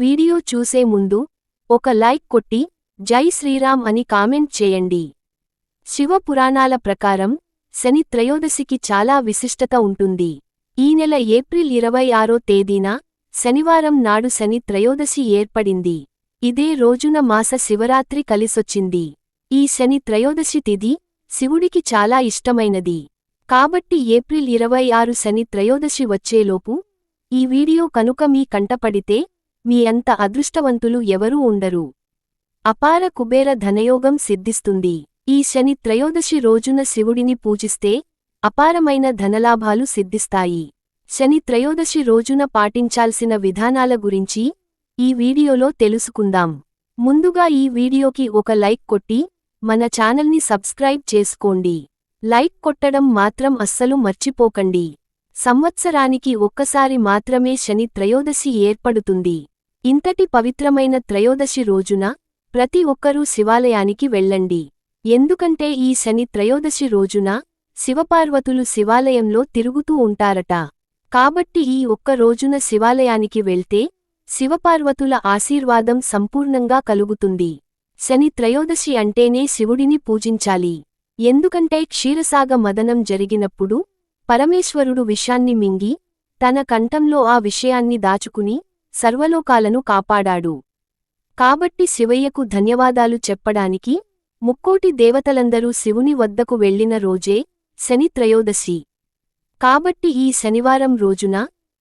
Video చూసే ముందు ఒక లైక్ కొట్టి జై శ్రీరామ్ అని కామెంట్ చేయండి. శివ పురాణాల ప్రకారం శని త్రయోదశికి చాలా విశిష్టత ఉంటుంది. ఈ నెల ఏప్రిల్ ఇరవై ఆరో తేదీన శనివారం నాడు శని త్రయోదశి ఏర్పడింది. ఇదే రోజున మాస శివరాత్రి కలిసొచ్చింది. ఈ శని త్రయోదశి తిథి శివుడికి చాలా ఇష్టమైనది. కాబట్టి ఏప్రిల్ ఇరవై ఆరు శని త్రయోదశి వచ్చేలోపు ఈ వీడియో కనుక మీ కంటపడితే మీ అంత అదృష్టవంతులు ఎవరూ ఉండరు. అపార కుబేర ధనయోగం సిద్ధిస్తుంది. ఈ శని త్రయోదశి రోజున శివుడిని పూజిస్తే అపారమైన ధనలాభాలు సిద్ధిస్తాయి. శని త్రయోదశి రోజున పాటించాల్సిన విధానాల గురించి ఈ వీడియోలో తెలుసుకుందాం. ముందుగా ఈ వీడియోకి ఒక లైక్ కొట్టి మన ఛానల్ని సబ్స్క్రైబ్ చేసుకోండి. లైక్ కొట్టడం మాత్రం అస్సలు మర్చిపోకండి. సంవత్సరానికి ఒక్కసారి మాత్రమే శని త్రయోదశి ఏర్పడుతుంది. ఇంతటి పవిత్రమైన త్రయోదశి రోజున ప్రతి ఒక్కరూ శివాలయానికి వెళ్ళండి. ఎందుకంటే ఈ శని త్రయోదశి రోజున శివపార్వతులు శివాలయంలో తిరుగుతూ ఉంటారట. కాబట్టి ఈ ఒక్క రోజున శివాలయానికి వెళ్తే శివపార్వతుల ఆశీర్వాదం సంపూర్ణంగా కలుగుతుంది. శని త్రయోదశి అంటేనే శివుడిని పూజించాలి. ఎందుకంటే క్షీరసాగ మదనం జరిగినప్పుడు పరమేశ్వరుడు విషాన్ని మింగి తన కంఠంలో ఆ విషయాన్ని దాచుకుని సర్వలోకాలను కాపాడాడు. కాబట్టి శివయ్యకు ధన్యవాదాలు చెప్పడానికి ముక్కోటి దేవతలందరూ శివుని వద్దకు వెళ్ళిన రోజే శని త్రయోదశి. కాబట్టి ఈ శనివారం రోజున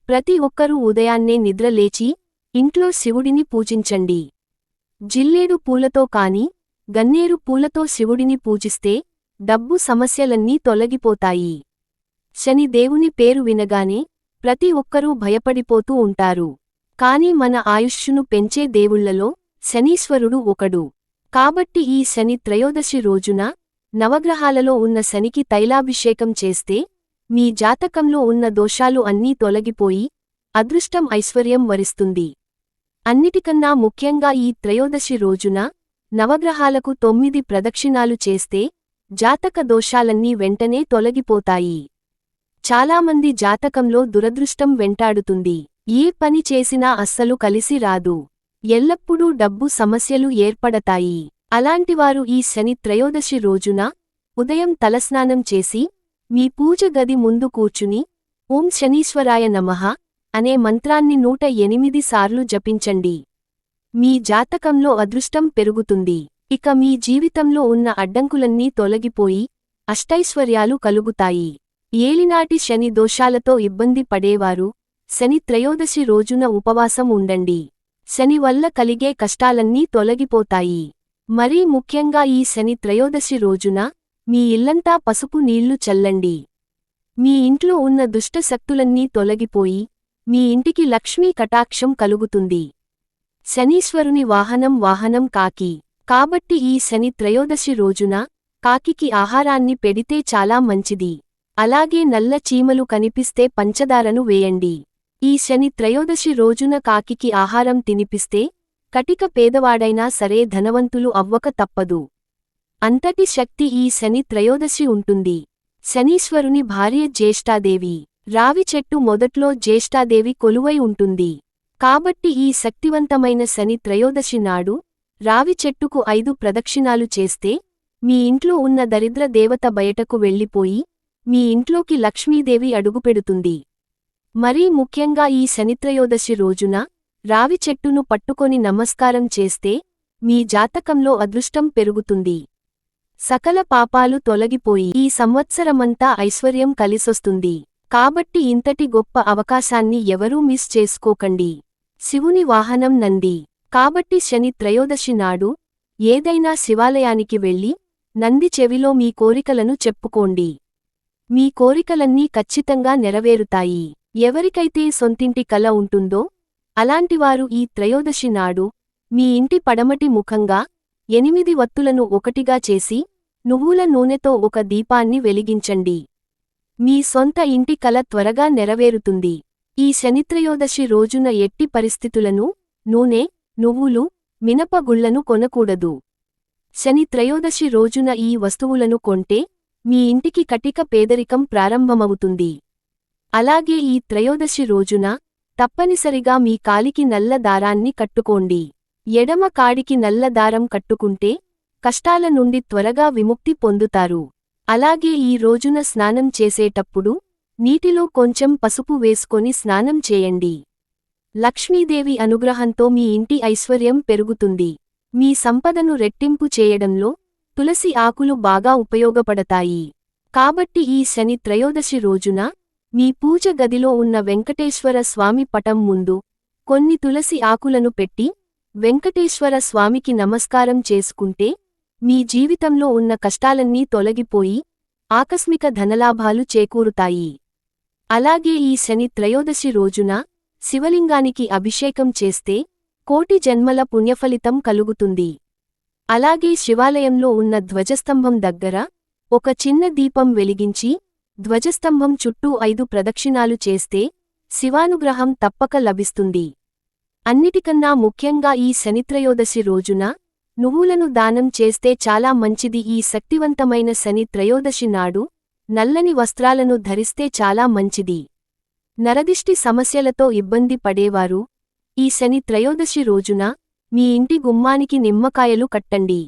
ప్రతి ఒక్కరూ ఉదయాన్నే నిద్రలేచి ఇంట్లో శివుడిని పూజించండి. జిల్లేడు పూలతో కాని గన్నేరు పూలతో శివుడిని పూజిస్తే డబ్బు సమస్యలన్నీ తొలగిపోతాయి. శని దేవుని పేరు వినగానే ప్రతి ఒక్కరూ భయపడిపోతూ ఉంటారు. కాని మన ఆయుష్షును పెంచే దేవుళ్ళలో శనీశ్వరుడు ఒకడు. కాబట్టి ఈ శని త్రయోదశి రోజున నవగ్రహాలలో ఉన్న శనికి తైలాభిషేకం చేస్తే మీ జాతకంలో ఉన్న దోషాలు అన్నీ తొలగిపోయి అదృష్టం ఐశ్వర్యం వరిస్తుంది. అన్నిటికన్నా ముఖ్యంగా ఈ త్రయోదశి రోజున నవగ్రహాలకు తొమ్మిది ప్రదక్షిణాలు చేస్తే జాతక దోషాలన్నీ వెంటనే తొలగిపోతాయి. చాలామంది జాతకంలో దురదృష్టం వెంటాడుతుంది. ఏ పని చేసినా అస్సలు కలిసి రాదు. ఎల్లప్పుడూ డబ్బు సమస్యలు ఏర్పడతాయి. అలాంటివారు ఈ శని త్రయోదశి రోజున ఉదయం తలస్నానం చేసి మీ పూజ గది ముందు కూర్చుని ఓం శనీశ్వరాయ నమః అనే మంత్రాన్ని నూట ఎనిమిది సార్లు జపించండి. మీ జాతకంలో అదృష్టం పెరుగుతుంది. ఇక మీ జీవితంలో ఉన్న అడ్డంకులన్నీ తొలగిపోయి అష్టైశ్వర్యాలు కలుగుతాయి. ఏలినాటి శని దోషాలతో ఇబ్బంది పడేవారు శని త్రయోదశి రోజున ఉపవాసం ఉండండి. శని వల్ల కలిగే కష్టాలన్నీ తొలగిపోతాయి. మరీ ముఖ్యంగా ఈ శని త్రయోదశి రోజున మీ ఇల్లంతా పసుపు నీళ్ళు చల్లండి. మీ ఇంట్లో ఉన్న దుష్టశక్తులన్నీ తొలగిపోయి మీ ఇంటికి లక్ష్మీ కటాక్షం కలుగుతుంది. శనీశ్వరుని వాహనం వాహనం కాకి. కాబట్టి ఈ శని త్రయోదశి రోజున కాకికి ఆహారాన్ని పెడితే చాలా మంచిది. అలాగే నల్ల చీమలు కనిపిస్తే పంచదారను వేయండి. ఈ శని త్రయోదశి రోజున కాకికి ఆహారం తినిపిస్తే కటిక పేదవాడైనా సరే ధనవంతులు అవ్వక తప్పదు. అంతటి శక్తి ఈ శని త్రయోదశి ఉంటుంది. శనీశ్వరుని భార్య జ్యేష్ఠాదేవి. రావి చెట్టు మొదట్లో జ్యేష్ఠాదేవి కొలువై ఉంటుంది. కాబట్టి ఈ శక్తివంతమైన శని త్రయోదశి నాడు రావి చెట్టుకు ఐదు ప్రదక్షిణాలు చేస్తే మీ ఇంట్లో ఉన్న దరిద్ర దేవత బయటకు వెళ్ళిపోయి మీ ఇంట్లోకి లక్ష్మీదేవి అడుగుపెడుతుంది. మరీ ముఖ్యంగా ఈ శనిత్రయోదశి రోజున రావి చెట్టును పట్టుకొని నమస్కారం చేస్తే మీ జాతకంలో అదృష్టం పెరుగుతుంది. సకల పాపాలు తొలగిపోయి ఈ సంవత్సరమంతా ఐశ్వర్యం కలిసొస్తుంది. కాబట్టి ఇంతటి గొప్ప అవకాశాన్ని ఎవరూ మిస్ చేసుకోకండి. శివుని వాహనం నంది. కాబట్టి శని త్రయోదశి నాడు ఏదైనా శివాలయానికి వెళ్ళి నంది చెవిలో మీ కోరికలను చెప్పుకోండి. మీ కోరికలన్నీ ఖచ్చితంగా నెరవేరుతాయి. ఎవరికైతే సొంతింటి కల ఉంటుందో అలాంటివారు ఈ త్రయోదశి నాడు మీ ఇంటి పడమటి ముఖంగా ఎనిమిది వత్తులను ఒకటిగా చేసి నువ్వుల నూనెతో ఒక దీపాన్ని వెలిగించండి. మీ సొంత ఇంటి కల త్వరగా నెరవేరుతుంది. ఈ శనిత్రయోదశి రోజున ఎట్టి పరిస్థితులను నూనె నువ్వులు మినపగుళ్ళను కొనకూడదు. శని త్రయోదశి రోజున ఈ వస్తువులను కొంటే మీ ఇంటికి కటిక పేదరికం ప్రారంభమవుతుంది. అలాగే ఈ త్రయోదశి రోజున తప్పనిసరిగా మీ కాలికి నల్ల దారాన్ని కట్టుకోండి. ఎడమ కాడికి నల్ల దారం కట్టుకుంటే కష్టాల నుండి త్వరగా విముక్తి పొందుతారు. అలాగే ఈ రోజున స్నానం చేసేటప్పుడు నీటిలో కొంచెం పసుపు వేసుకొని స్నానం చేయండి. లక్ష్మీదేవి అనుగ్రహంతో మీ ఇంటి ఐశ్వర్యం పెరుగుతుంది. మీ సంపదను రెట్టింపు చేయడంలో తులసి ఆకులు బాగా ఉపయోగపడతాయి. కాబట్టి ఈ శని త్రయోదశి రోజున మీ పూజ గదిలో ఉన్న వెంకటేశ్వర స్వామి పటం ముందు కొన్ని తులసి ఆకులను పెట్టి వెంకటేశ్వర స్వామికి నమస్కారం చేసుకుంటే మీ జీవితంలో ఉన్న కష్టాలన్నీ తొలగిపోయి ఆకస్మిక ధనలాభాలు చేకూరుతాయి. అలాగే ఈ శని త్రయోదశి రోజున శివలింగానికి అభిషేకం చేస్తే కోటి జన్మల పుణ్యఫలితం కలుగుతుంది. అలాగే శివాలయంలో ఉన్న ధ్వజస్తంభం దగ్గర ఒక చిన్న దీపం వెలిగించి ధ్వజస్తంభం చుట్టూ ఐదు ప్రదక్షిణాలు చేస్తే శివానుగ్రహం తప్పక లభిస్తుంది. అన్నిటికన్నా ముఖ్యంగా ఈ శనిత్రయోదశి రోజున నువ్వులను దానం చేస్తే చాలా మంచిది. ఈ శక్తివంతమైన శని త్రయోదశి నాడు నల్లని వస్త్రాలను ధరిస్తే చాలా మంచిది. నరదిష్టి సమస్యలతో ఇబ్బంది పడేవారు. ఈ శని త్రయోదశి రోజున మీ ఇంటి గుమ్మానికి నిమ్మకాయలు కట్టండి.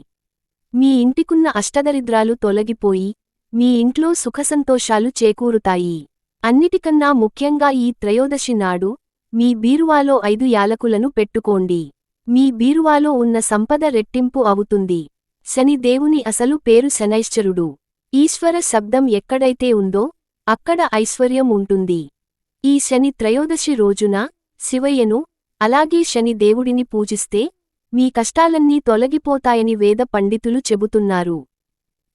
మీ ఇంటికున్న అష్టదరిద్రాలు తొలగిపోయి మీ ఇంట్లో సుఖసంతోషాలు చేకూరుతాయి. అన్నిటికన్నా ముఖ్యంగా ఈ త్రయోదశి నాడు మీ బీరువాలో ఐదు యాలకులను పెట్టుకోండి. మీ బీరువాలో ఉన్న సంపద రెట్టింపు అవుతుంది. శని దేవుని అసలు పేరు శనైశ్చరుడు. ఈశ్వర శబ్దం ఎక్కడైతే ఉందో అక్కడ ఐశ్వర్యం ఉంటుంది. ఈ శని త్రయోదశి రోజున శివయ్యను అలాగే శని దేవుడిని పూజిస్తే మీ కష్టాలన్నీ తొలగిపోతాయని వేద పండితులు చెబుతున్నారు.